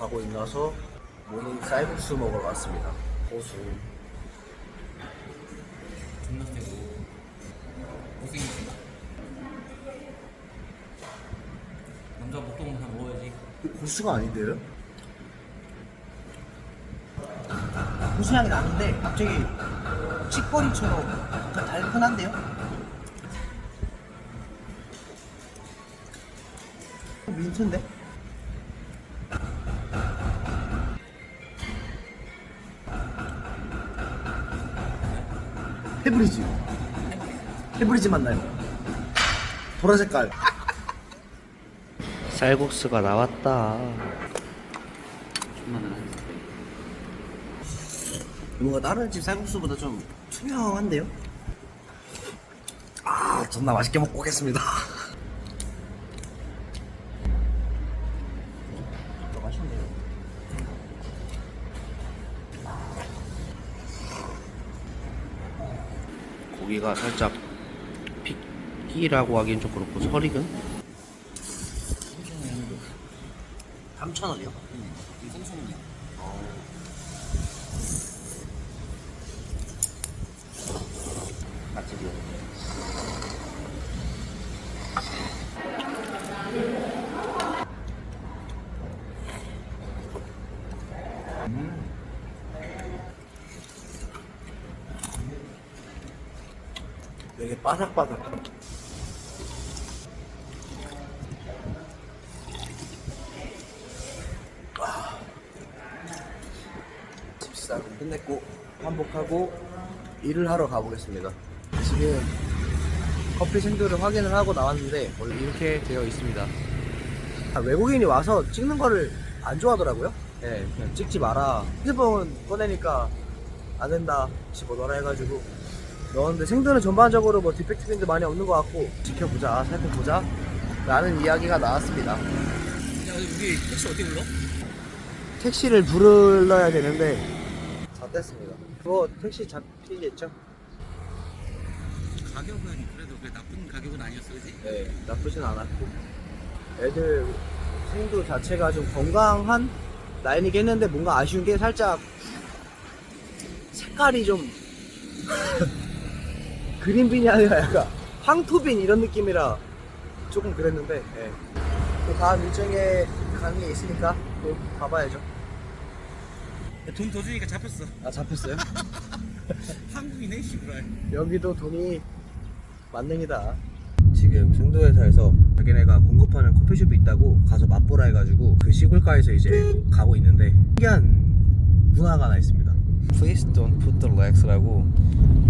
자고 일어나서 모닝 쌀국수 먹으러 왔습니다. 고수. 존나 세고 못생겼어 남자 목동은 다 먹어야지 고수가 아닌데요? 고수 향이 나는데 갑자기 찌꺼리처럼 약간 달큰한데요? 민트인데? 페브리즈. 페브리즈 맞나요? 보라 색깔. 쌀국수가 나왔다. 존나 나는 뭔가 다른 집 쌀국수보다 좀 투명한데요? 아, 존나 맛있게 먹고 오겠습니다. 고기가 살짝 핏기라고 하기엔 좀 그렇고 설익은 3,000원이요? 이 생선이야 맛집이요. 되게 바삭바삭. 집사를 끝냈고 환복하고 일을 하러 가보겠습니다. 지금 커피 생도를 확인을 하고 나왔는데 원래 이렇게 되어 있습니다. 아, 외국인이 와서 찍는 거를 안 좋아하더라고요. 예, 그냥 찍지 마라. 핸드폰 꺼내니까 안 된다. 집어넣어라 해가지고 넣었는데 생도는 전반적으로 뭐 디펙트인데 많이 없는 것 같고 지켜보자, 살펴보자. 라는 이야기가 나왔습니다. 야 우리 택시 어떻게 불러? 택시를 불러야 되는데 다 뗐습니다. 그거 택시 잡히겠죠? 가격은 그래도 그래 나쁜 가격은 아니었어 그지? 네, 나쁘진 않았고 애들 생도 자체가 좀 건강한 라인이긴 했는데 뭔가 아쉬운 게 살짝 색깔이 좀 그린빈이 아니라 약간 황토빈 이런 느낌이라 조금 그랬는데 예. 또 다음 일정에 가는 게 있으니까 또 가봐야죠 돈 더 주니까 잡혔어 아 잡혔어요? 한국이네 씨부랄 여기도 돈이 만능이다. 지금 생도회사에서 자기네가 공급하는 커피숍이 있다고 가서 맛보라 해가지고 그 시골가에서 이제 가고 있는데 신기한 문화가 하나 있습니다. Please don't put the legs라고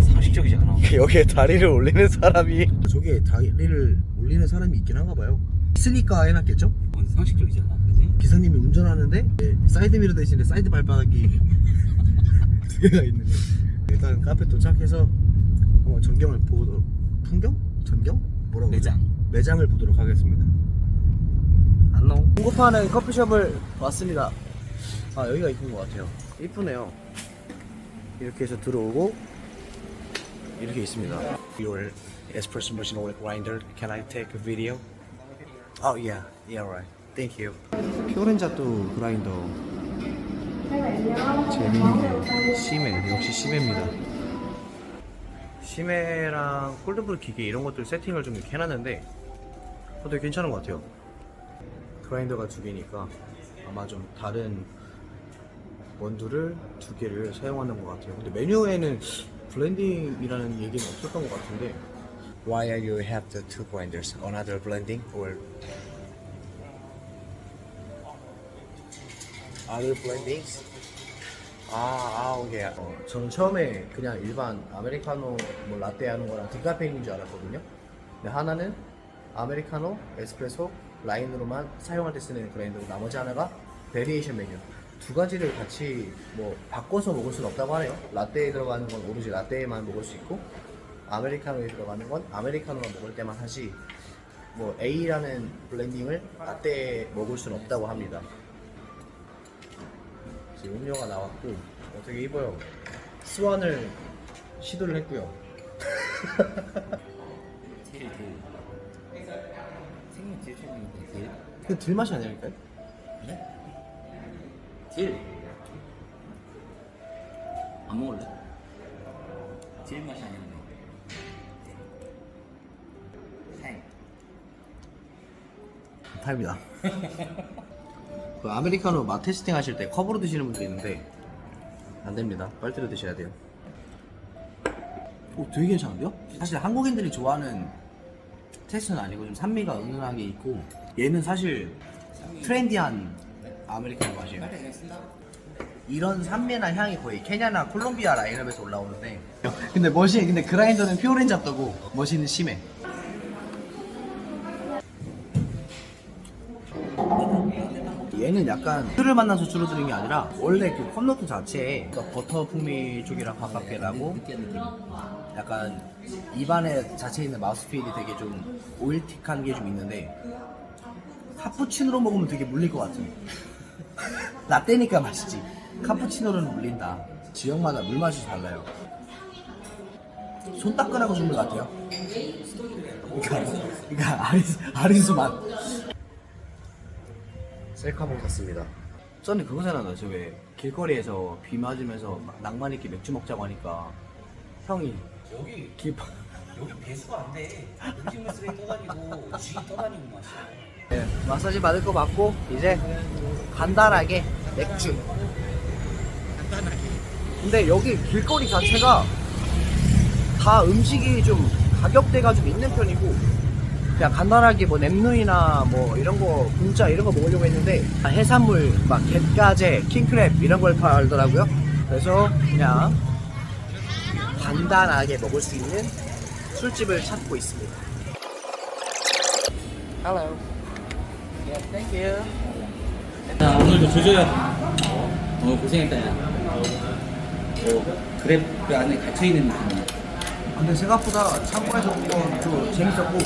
상식적이지 않아 여기에 다리를 올리는 사람이 저기에 다리를 올리는 사람이 있긴 한가 봐요. 있으니까 해놨겠죠? 근데 상식적이지 않아 그지? 기사님이 운전하는데 네, 사이드 미러 대신에 사이드 발바닥이 두 개가 있는 거예요. 일단 카페 도착해서 한번 전경을 보도록 풍경? 전경? 뭐라고 매장. 그러죠? 매장을 보도록 하겠습니다. 안녕. 공급하는 커피숍을 왔습니다. 아 여기가 이쁜 것 같아요. 이쁘네요. 이렇게 해서 들어오고 이렇게 있습니다. Your espresso machine or grinder. Can I take a video? Oh yeah, yeah right. Thank you. 피오렌자또 그라인더 게 심해 역시 심해입니다. 심해랑 콜드브루 기계 이런 것들 세팅을 좀 이렇게 해놨는데 어, 되게 괜찮은 것 같아요. 그라인더가 두 개니까 아마 좀 다른 원두를 두 개를 사용하는 것 같아요. 근데 메뉴에는 블렌딩이라는 얘기는 없었던 것 같은데 Why are you have the two grinders? Another blending or other blendings? 아, 아, 오케이. 어, 저는 처음에 그냥 일반 아메리카노 뭐 라떼 하는 거랑 디카페인인 줄 알았거든요. 근데 하나는 아메리카노, 에스프레소, 라인으로만 사용할 때 쓰는 그라인더고 나머지 하나가 베리에이션 메뉴. 두 가지를 같이 뭐 바꿔서 먹을 수는 없다고 하네요. 라떼에 들어가는 건 오로지 라떼에만 먹을 수 있고 아메리카노에 들어가는 건 아메리카노만 먹을 때만 하지 뭐 A라는 블렌딩을 라떼에 먹을 수는 없다고 합니다. 지금 음료가 나왔고 어, 되게 이뻐요. 스완을 시도를 했고요. 제일 그 생명 제일 게 제일 그 들맛이 아닐까요? 그래? 딜. 안 먹을래? 딜 맛이 아닌데. 생. 탈입니다. 그 아메리카노 맛 테스팅 하실 때 컵으로 드시는 분도 있는데 안 됩니다. 빨대로 드셔야 돼요. 오, 되게 괜찮은데요? 사실 한국인들이 좋아하는 테스트는 아니고 좀 산미가 은은하게 있고 얘는 사실 트렌디한 아메리카노 맛이에요. 이런 산미나 향이 거의 케냐나 콜롬비아 라인업에서 올라오는데 근데 머신 근데 그라인더는 피오렌 잡더고 머신은 심해. 얘는 약간 술을 만나서 줄어드는 게 아니라 원래 그 컵노트 자체에 그러니까 버터 풍미 쪽이랑 가깝게 나고. 약간 입안에 자체에 있는 마우스필이 되게 좀 오일틱한 게 좀 있는데 카푸치노로 먹으면 되게 물릴 것 같아 라떼니까 맛있지. 카푸치노로는 물린다. 지역마다 물 맛이 달라요. 손 닦으라고 준 것 같아요. 그러니까, 그러니까 아리수, 아리수 맛. 셀카봉 샀습니다. 저는 그거 생각나요. 저왜 길거리에서 비 맞으면서 막 낭만 있게 맥주 먹자고 하니까 형이 여기 길 여기 배수가 안 돼. 음식물 쓰레기 떠다니고 쥐 떠다니고 맛이야. 네, 마사지 받을 거 받고 이제 간단하게 맥주. 간단하게. 근데 여기 길거리 자체가 다 음식이 좀 가격대가 좀 있는 편이고 그냥 간단하게 뭐 냅누이나 뭐 이런 거 분짜 이런 거 먹으려고 했는데 해산물 막 갯가재, 킹크랩 이런 걸 팔더라고요. 그래서 그냥 간단하게 먹을 수 있는 술집을 찾고 있습니다. Hello. Yeah, thank you. 자 오늘도 조조야. 어 고생했다 야. 어 그랩 그 안에 갇혀 있는 느낌이야. 근데 생각보다 창고에서 본건 좀 재밌었고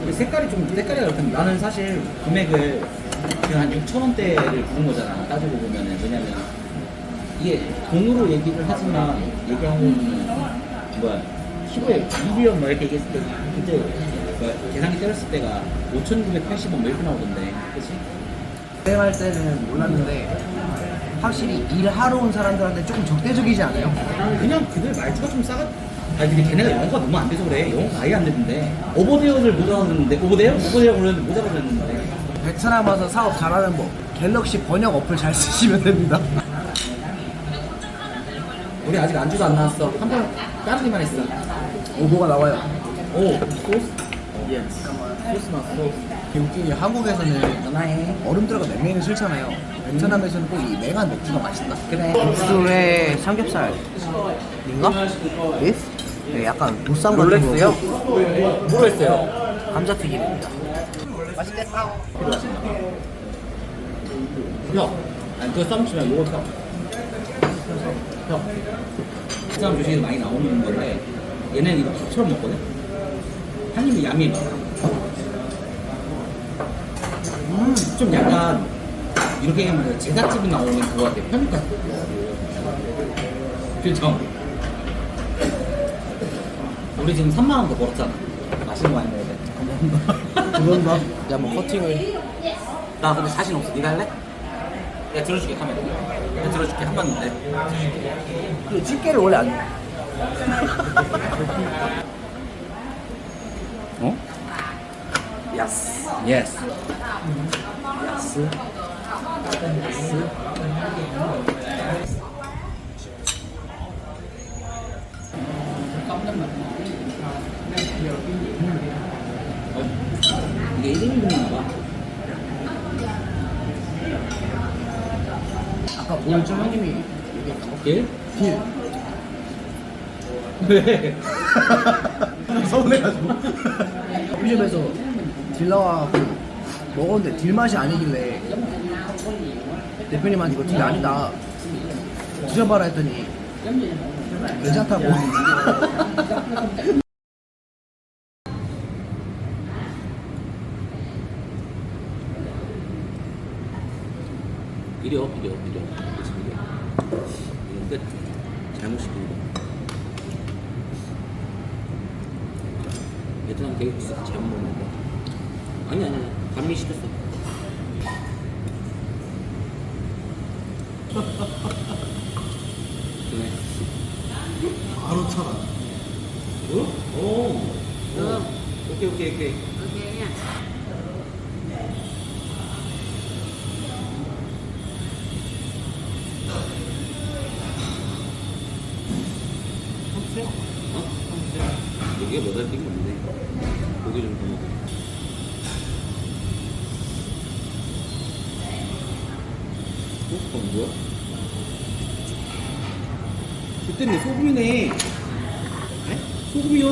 근데 색깔이 좀 색깔이 그렇던데 나는 사실 금액을 지금 한 6천 원대를 부른 거잖아 따지고 보면은 왜냐면 이게 돈으로 얘기를 하지만 얘기하는 뭐야 키로에 2비언 뭐 이렇게 얘기했을 때 그때 뭐야, 계산기 때렸을 때가 5,980원 뭐 이렇게 나오던데 그치? 그때할 때는 몰랐는데 확실히 일하러 온 사람들한테 조금 적대적이지 않아요? 그냥 그들 말투가 좀 싸가 아니 근데 걔네가 영어가 너무 안 돼서 그래 영어가 아예 안 되는데 오버데어를 못 알아듣는데 오버데어? 오버데어 그러는데 못 알아듣는데 베트남 와서 사업 잘하는 법 갤럭시 번역 어플 잘 쓰시면 됩니다 우리 아직 안주도 안 나왔어 한번 따르기만 했어. 오보가 나와요? 오 소스? 예 소스 나왔어 소스. 이게 웃긴 게 한국에서는 전화해 얼음 들어가 냉면이 싫잖아요. 베트남에서는 꼭 이 맹한 맥주가 맛있다. 그래. 국수에 삼겹살 인가? This? 네, 약간 보쌈 같은 롤렉스요? 거. 모르겠어요. 감자튀김입니다. 필요하신가 형 아니 그거 썸치면 요거 형 형. 그 사람 조식에서 많이 나오는 건데 얘는 이거 밥처럼 먹거든? 한 입에 양이 많아. 음 좀 약간 이렇게 하면 제작집에 나오는 그거 같아. 편육같은 그죠? 우리 지금 3만 원 더 벌었잖아. 맛있는 거 많이 먹어야 돼. 그건가? 야, 뭐 커팅을. 나 근데 자신 없어. 네가 할래? 내가 들어줄게 카메라. 내가 들어줄게 한 번 내. 그 집게를 원래 안 어? 야스 예스. 야스 야스 이게 1인분인가 봐. 아까 보여준 형님이 얘기했던 거 일? 딜 왜? 서운해가지고. 우리 집에서 딜 나와갖고 먹었는데 딜 맛이 아니길래 대표님한테 이거 딜 아니다. 드셔봐라 했더니 괜찮다고 비려, 비려, 비려. 그치, 비려. 이건 끝. 잘못 시킨 거. 베트남 개국수 잘못 먹는 거. 아니, 아니, 아니. 반미 시켰어. 그래. 바로 쳐라. 어? 오. 오. 오케이 오케이 오케이. Ok nha. 어? 여기가 몇알 뛴 건데. 고기 좀 더 먹어. 어? 그건 뭐야? 그때네 소금이네. 에? 소금이요.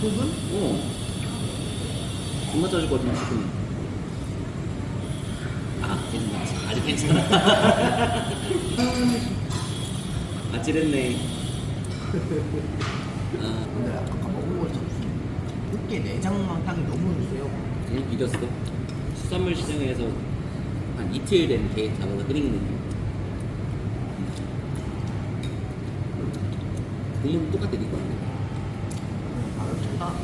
소금? 어. 존나 짜질 것 같은데 소금. 아 괜찮아. 아직 괜찮아. 아찔했네. 아. 근데 아까 먹은 거 참. 꽃게 내장만 향이 너무 세요. 그냥 비렸어. 수산물 시장에서 한 이틀 된 게 잡아서 끓이는 느낌. 국물은 똑같아, 니거 아, 좋다.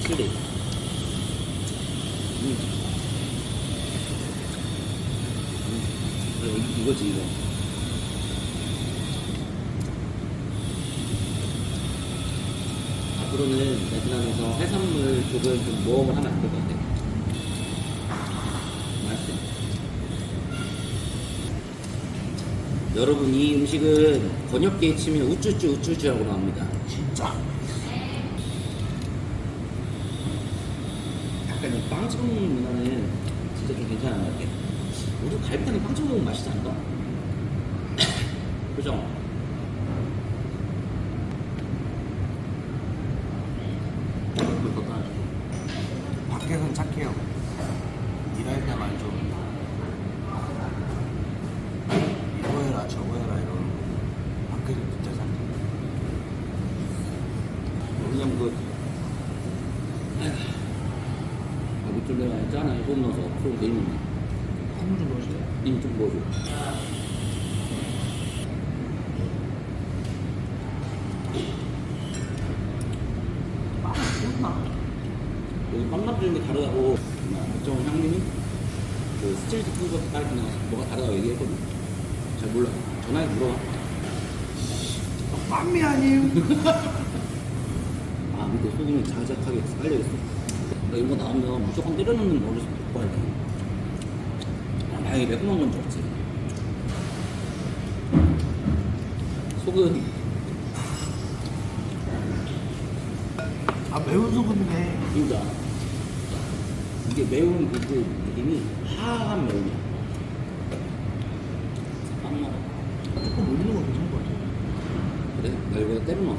칠레. 음. 음. 그래, 이- 이거지, 이거. 앞으로는 베트남에서 해산물 쪽은 좀 모험을 하면 안 될 것 같아. 맛있어. 여러분, 이 음식은 번역기에 치면 우쭈쭈 우쭈쭈라고 나옵니다. 진짜. 약간 이빵 찍어 먹는 문화는 진짜 좀 괜찮은 것 같아. 우리 갈비탕에 빵 찍어 먹으면 맛있지 않나? 그죠? 이거 더 따라줘. 밖에선 착해요. 일할 때 말좀 이거 해라 저거 해라 이러는 거. 밖에서 진짜 착해. 왜냐면 그 아, 밑줄 내가 했잖아. 소금 넣어서 소금 내리면 한물 좀 넣으실래요? 님좀 보여줘. 아, 맛있나? 여기 빵 맛 주는 게 다르다고 박정 형님이 그 스트리트 푸드 딸 그냥 뭐가 다르다고 얘기했거든. 잘 몰라. 전화해 물어봐. 빰미 아니에요? 아 밑에 소금이 자작하게 깔려있어 나 이거 나오면 무조건 때려넣는 버릇을 못 봐야. 돼 아, 다행히 매콤한 건좀 없지. 소금 아 매운 소금이네. 진짜 이게 매운 그, 그 느낌이 화한 매운이야. 빵 먹어 조금 올리는 거 괜찮은 거 같아요. 그래? 나 이거 때려 넣어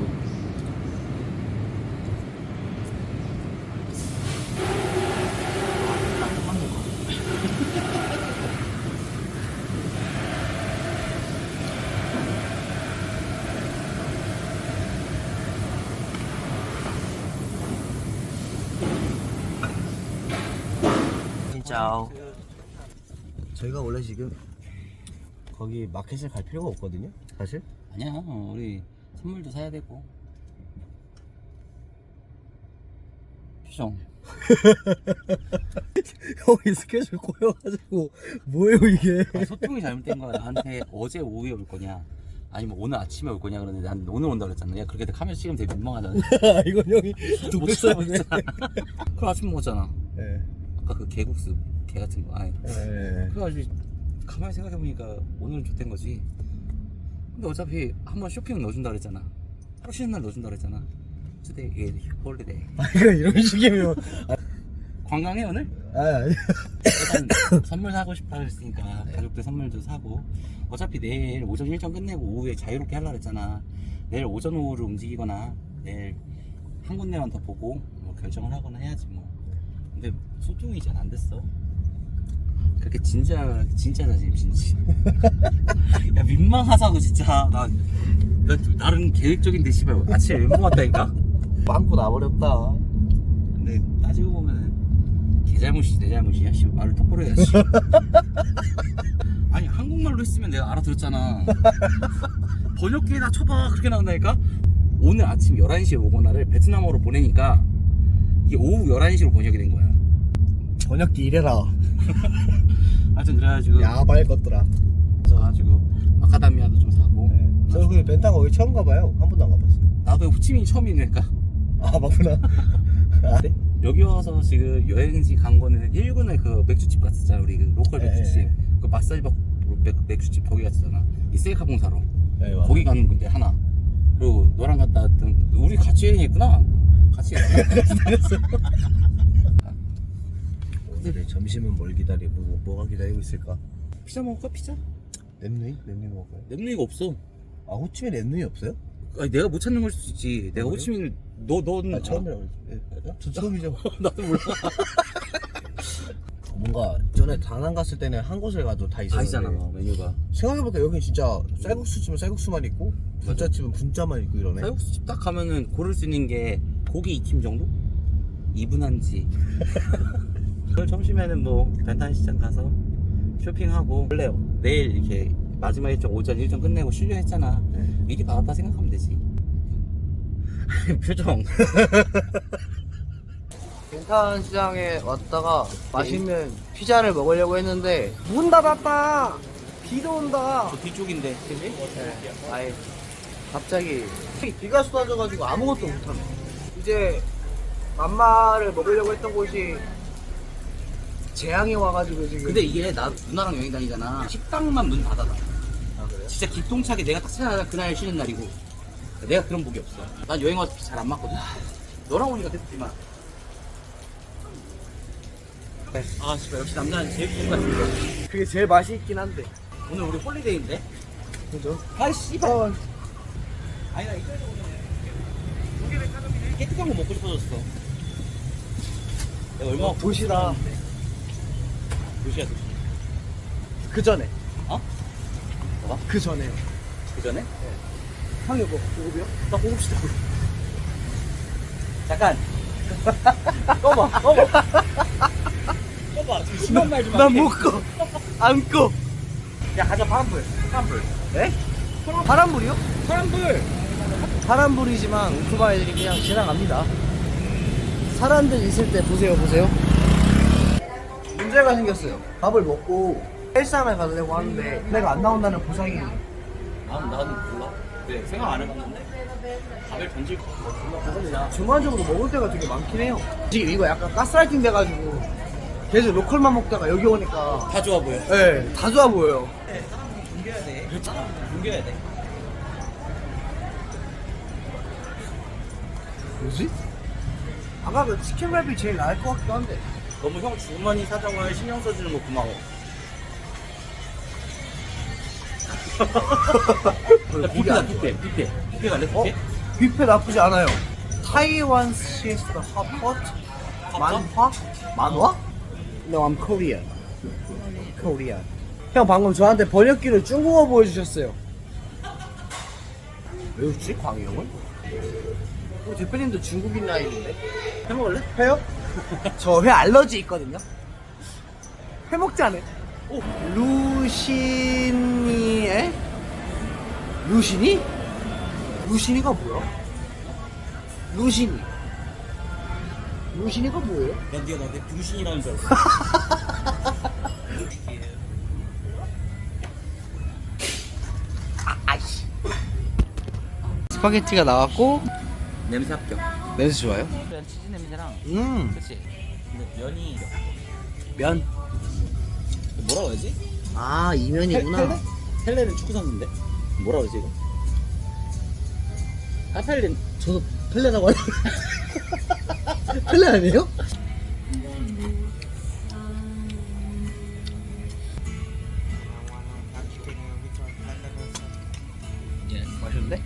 진짜 저희가 원래 지금 거기 마켓을 갈 필요가 없거든요. 사실. 아니야 우리 선물도 사야 되고 표정 형이 스케줄 꼬여가지고 뭐예요 이게? 아니, 소통이 잘못된 거야. 나한테 어제 오후에 올 거냐, 아니면 오늘 아침에 올 거냐 그러는데 난 오늘 온다 그랬잖아. 야 그렇게 카메라 찍으면 되게 민망하잖아. 이건 형이 독백 써야 돼. 그럼 아침 먹었잖아. 네. 아까 그 개국수 개 같은 거. 아니. 네. 그래가지고 가만히 생각해 보니까 오늘은 좋된 거지. 근데 어차피 한번 쇼핑 넣어준다 그랬잖아. 하루 쉬는 날 넣어준다 그랬잖아. 투데이 is holiday. 아 이거 이런 식이면 관광해 오늘? 아 아니. 일단 선물 사고 싶다 그랬으니까 가족들 선물도 사고 어차피 내일 오전 일정 끝내고 오후에 자유롭게 하려고 했잖아 내일 오전 오후로 움직이거나 내일 한 군데만 더 보고 뭐 결정을 하거나 해야지 뭐 근데 소통이 잘 안 됐어 그렇게 진짜 진짜 자신 진짜 야 민망하다고 진짜 나, 나 나름 계획적인데 씨발 아침에 멘붕 왔다니까 빵꾸 나버렸다. 근데 따지고 보면은 걔 잘못이지 내 잘못이야. 씨 말을 똑바로 해야지. 아니 한국말로 했으면 내가 알아들었잖아. 번역기에다 쳐봐 그렇게 나온다니까. 오늘 아침 11시에 오거나를 베트남어로 보내니까 이게 오후 11시로 번역이 된 거야. 번역기 이래라. 아 하여튼 그래가지고 야발 것들아. 그래가지고 마카다미아도 좀 사고 저 그 벤타가 여기 처음 가봐요. 한 번도 안 가봤어요. 나도 호치민이 처음이니까 아 맞구나. 아, 네? 여기 와서 지금 여행지 간 거는 1군에 그 맥주집 갔었잖아 우리 그 로컬 네, 맥주집 네. 그 마사지 박 맥, 맥주집 거기 갔었잖아 이 셀카 봉사로 네. 거기 가는 건데 하나 그리고 너랑 갔다 왔던 우리 같이 여행했구나 같이 했구나 오늘의 점심은 뭘 기다리고 뭐, 뭐가 기다리고 있을까? 피자 먹을까 피자? 랩누이? 랩누이 먹을까요? 랩누이가 없어 아 호치민 랩누이 없어요? 아니, 내가 못 찾는 걸 수도 있지 내가 그래요? 호치민 너 너는 아 처음이라고 그랬죠. 저 처음이죠. 나도 몰라 뭔가 전에 다낭 갔을 때는 한 곳을 가도 다 다 있었는데 있잖아 뭐, 메뉴가 생각해보니까 여기 진짜 쌀국수집은 쌀국수만 있고 분짜집은 분짜만 있고 이러네. 쌀국수 집 딱 가면은 고를 수 있는 게 고기 2팀 정도? 2분한지 오늘 점심에는 뭐 벤탄 시장 가서 쇼핑하고 원래 내일 이렇게 마지막 일정 오전 일정 끝내고 쉬려 했잖아 네. 미리 받았다 생각하면 되지 표정 벤탄 시장에 왔다가 맛있는 피자를 먹으려고 했는데 문 닫았다. 비도 온다. 저 뒤쪽인데 그지? 네. 아예 갑자기 비가 쏟아져가지고 아무것도 못하네. 이제 맘마를 먹으려고 했던 곳이 재앙이 와가지고 지금. 근데 이게 나 누나랑 여행 다니잖아. 식당만 문 닫아놔 아 그래요? 진짜 기똥차게 내가 딱 생각하는 그날 쉬는 날이고. 내가 그런 복이 없어. 난 여행 와서 잘안 맞거든. 너랑 오니까 됐지만. 네. 아 진짜 역시 남자는 제일 좋은 것 같은데. 그게 제일 맛있긴 한데. 오늘 우리 홀리데이인데? 그죠? 아 씨발. 어, 아니 나 이쪽에서 오늘 깨끗한 거 먹고 싶어졌어. 내가 얼마나 도시다. 도시야 도시 그 전에. 어? 뭐가? 그 전에. 그 전에? 형이 뭐 고급이요? 나 고급시다 잠깐 꺼봐, 꺼봐. 꺼봐 지금 심한 말좀 난못 꺼. 안 꺼. 야 가자 파란불 파란불 네? 파란불이요? 파란불 파란불이지만 오토바이들이 그냥 지나갑니다. 사람들 있을 때 보세요, 보세요. 문제가 생겼어요. 밥을 먹고 헬스장을 가려고 하는데 내가 안 나온다는 보상이 난, 난 몰라 네 생각 안 해봤는데 밥을 던질 거 졸라 보거든요 중간적으로 먹을 때가 되게 많긴 해요. 지금 이거 약간 가스라이팅 돼가지고 계속 로컬만 먹다가 여기 오니까 다 좋아 보여 네, 다 좋아 보여요. 옮겨야 돼 그랬잖아 옮겨야 돼 뭐지? 아까 그 치킨 랩이 제일 나을 것 같기도 한데. 너무 형 주머니 사정을 신경 써주는 거 고마워 야, 뷔페다 뷔페 뷔페 뷔페 갈래 어? 뷔페? 뷔페 나쁘지 않아요. 타이완 시에스 핫pot 만화? 만화? No, I'm Korean. Korean. 형 방금 저한테 번역기로 중국어 보여주셨어요. 왜 웃지? 광희 형은? 어, 대표님도 중국인 라인인데? 해 먹을래? 회요? 저 회 알러지 있거든요. 회 먹지 않아요? 오, 루시니에? 루시니? 루시니가 뭐야? 루시니. 루시니가 뭐예요? 야 니가 나한테 병신이라는 줄 알았어 아이씨. 스파게티가 나왔고 냄새 합격 냄새 좋아요? 음, 그치 근데 면이 면. 뭐라고 해야지? 아, 이면이구나. 펠레는 축구 선수인데 뭐라고 해야지 이거? 아 펠레는 저도 펠레라고 하요 펠레 아니에요? 예 맛있는데?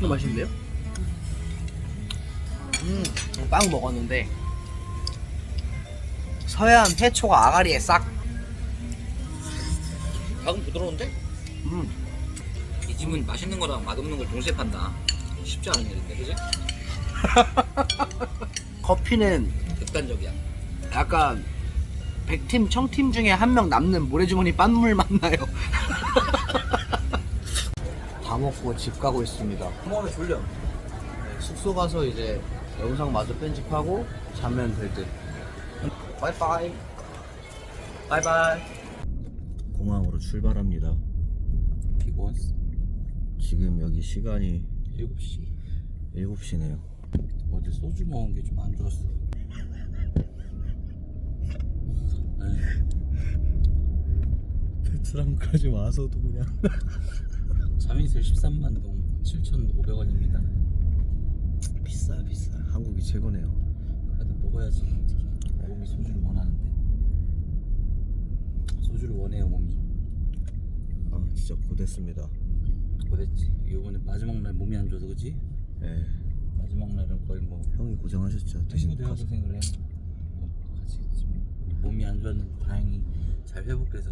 좀 맛있는데요? 음, 빵 먹었는데 서해안 해초가 아가리에 싹. 가금 부드러운데? 음, 이 집은 맛있는 거랑 맛없는 걸 동시에 판다 쉽지 않은 일인데 그지? 커피는 극단적이야 약간 100팀, 1000팀 중에 한 명 남는 모래주머니 빤물 맛나요. 다 먹고 집 가고 있습니다. 구멍에 졸려 네, 숙소 가서 이제 영상 마저 편집하고 자면 될 듯. 바이바이. 바이바이 바로 출발합니다. 피곤했어. 지금 여기 시간이 7시. 7시네요. 어제 소주 먹은 게 좀 안 좋았어. 네. 베트남까지 와서도 그냥 잠이슬 13만 동 7,500원입니다. 비싸 비싸. 한국이 최고네요. 그래도 먹어야지 어떻게 몸이 소주를 원하는데 소주를 원해요 몸이 아 진짜 고됐습니다. 그랬지 이번에 마지막 날 몸이 안 좋아서 그지? 예. 마지막 날은 거의 뭐 형이 고생하셨죠. 대신 친구도 가서. 고생을 해 뭐, 같이 좀 몸이 안 좋았는데 다행히 잘 회복돼서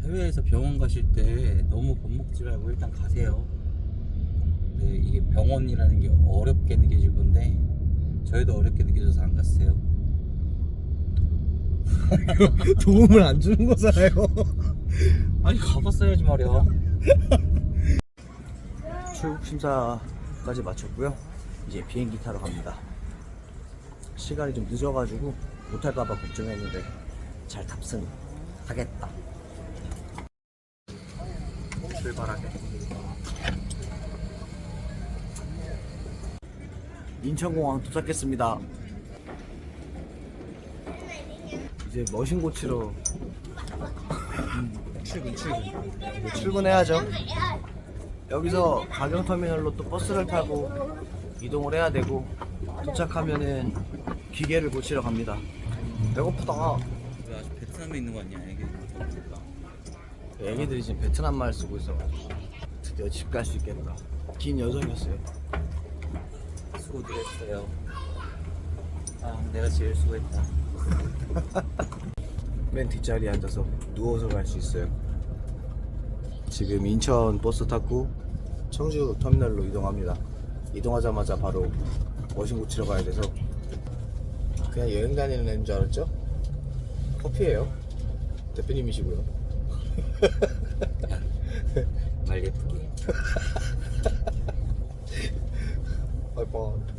해외에서 병원 가실 때 너무 겁먹지 말고 일단 가세요 이게 병원이라는 게 어렵게 느껴질 건데 저희도 어렵게 느껴져서 안 갔어요 도움을 안 주는 거잖아요. 아니 가봤어야지 말이야 출국 심사까지 마쳤고요. 이제 비행기 타러 갑니다. 시간이 좀 늦어가지고 못할까봐 걱정했는데 잘 탑승 하겠다. 출발하게. 인천공항 도착했습니다. 이제 머신 고치러 출근 출근 이제 출근해야죠. 여기서 가경터미널로 또 버스를 타고 이동을 해야 되고 도착하면은 기계를 고치러 갑니다. 배고프다. 왜 아직 베트남에 있는 거 아니야 이게 애기들이 지금 베트남 말 쓰고 있어. 드디어 집 갈 수 있겠다. 긴 여정이었어요. 수고들 했어요 아 내가 제일 수고했다 맨 뒷자리에 앉아서 누워서 갈 수 있어요. 지금 인천 버스 탔고 청주 터미널로 이동합니다. 이동하자마자 바로 머신 고치러 가야 돼서 그냥 여행 다니는 애인 줄 알았죠? 커피예요. 대표님이시고요. 말 예쁘게 아이고.